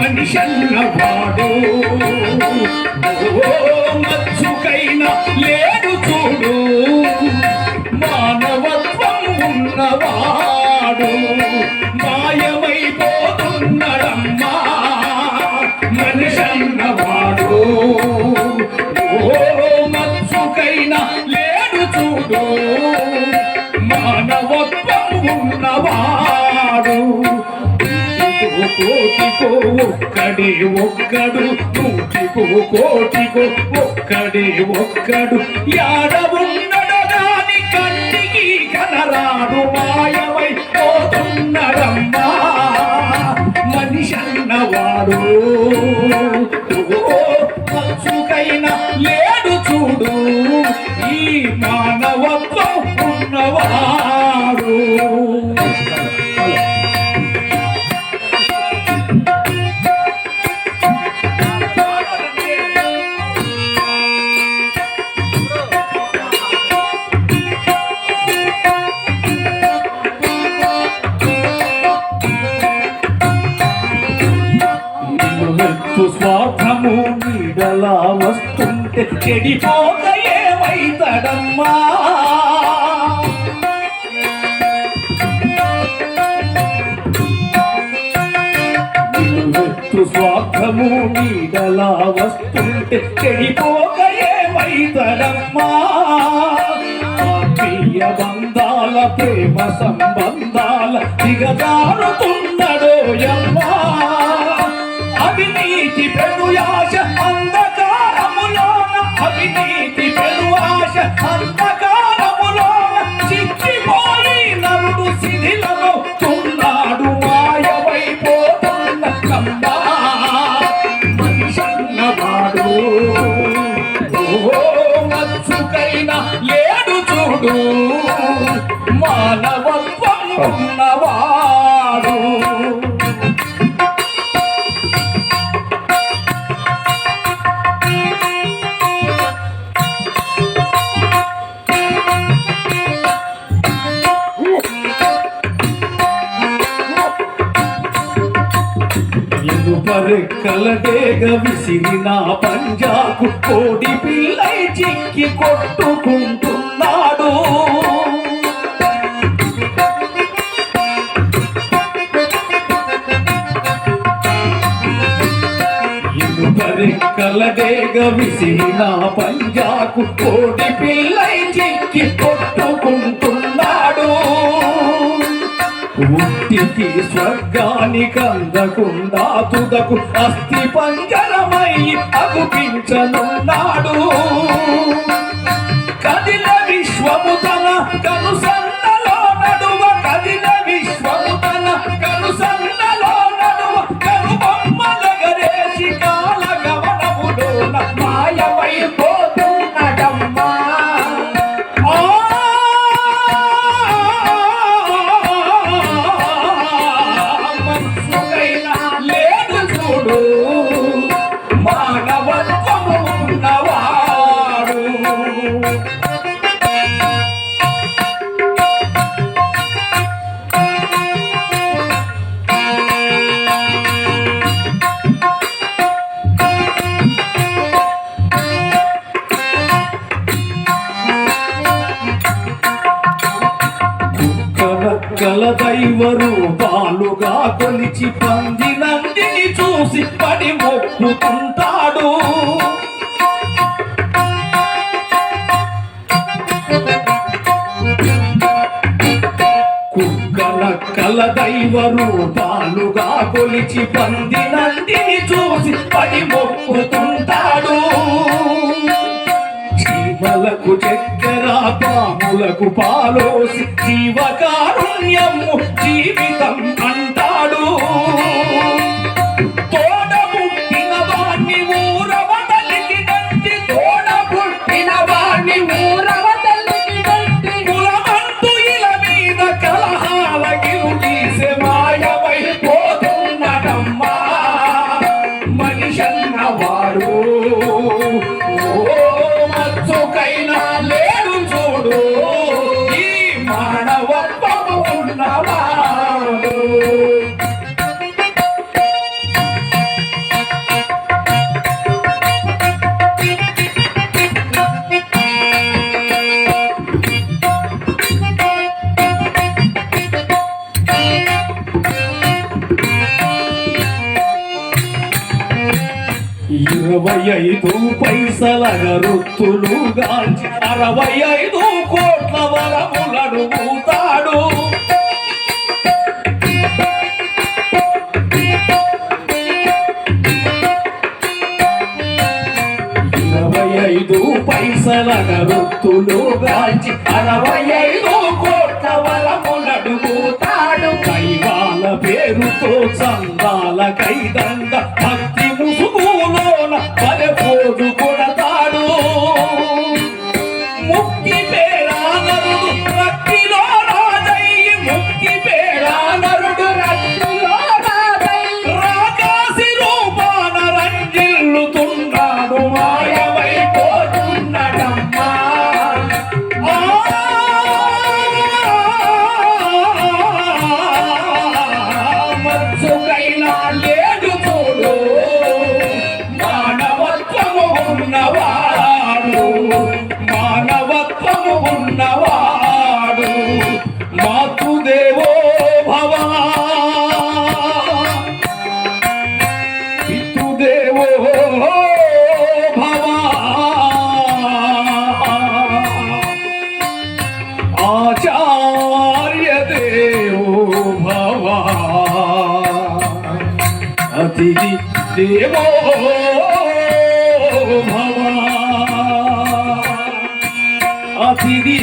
మనిషన్నవాడు ఓ మచ్చుకైన లేడు చూడు. మానవత్వం ఉన్నవాడు. మాయమైపోతున్నడమ్మా. మనిషన్నవాడు ఒక్కడే ఒక్కడు నూటికో కోటికో ఒక్కడే ఒక్కడు. యాడ ఉన్నడు దాని కంటికి కనరాడు మాయమై పోతున్నడమ్మా. మనిషన్నవాడు. ఓ మచ్చుకైనా లేడు చూడు. ఈ మానవత్వం ఉన్నవాడు. చెడిపోక ఏమైతడమ్మా స్వార్థము నీడలా వస్తుంటే చెడిపోక ఏమైతడమ్మా ఆత్మీయ బంధాల ప్రేమ సంబంధాల దిగజారుతున్నడో యమ్మా అవినీతి పెనుయాశ ఎనుపరెక్కలడేగ విసిరిన పంజాకు కోడి పిల్లై చిక్కి కొట్టుకుంటున్నాడు. ఎనుపరెక్కలడేగ విసిరిన పంజాకు కోడి పిల్లై చిక్కి కొట్టుకుంటున్నాడు. ఉట్టికి స్వర్గానికి అందకుండా తుదకు అస్థి పంజరమై అగుపించనున్నాడు. కల దైవ రూపాలుగా కొలిచి పంది నందిని చూసి పడి మొక్కుకుంటాడు. కుక్కల కల దైవ రూపాలుగా కొలిచి పంది నందిని చూసి పడి మొక్కుతుంటాడు పాపములకు పాలోసి జీవకారుణ్యము జీవితం వరుసలగ రుత్తులుగా అరవై ఐదు కోట్ల వరములను పూతాడు ఇరవై ఐదు పైసలగ రుత్తులుగా అరవై ఐదు కోట్ల వరములను పూతాడు కైవాల పేరుతో చందాల కైదండ অতিথি দেব ভাবা। অতিথি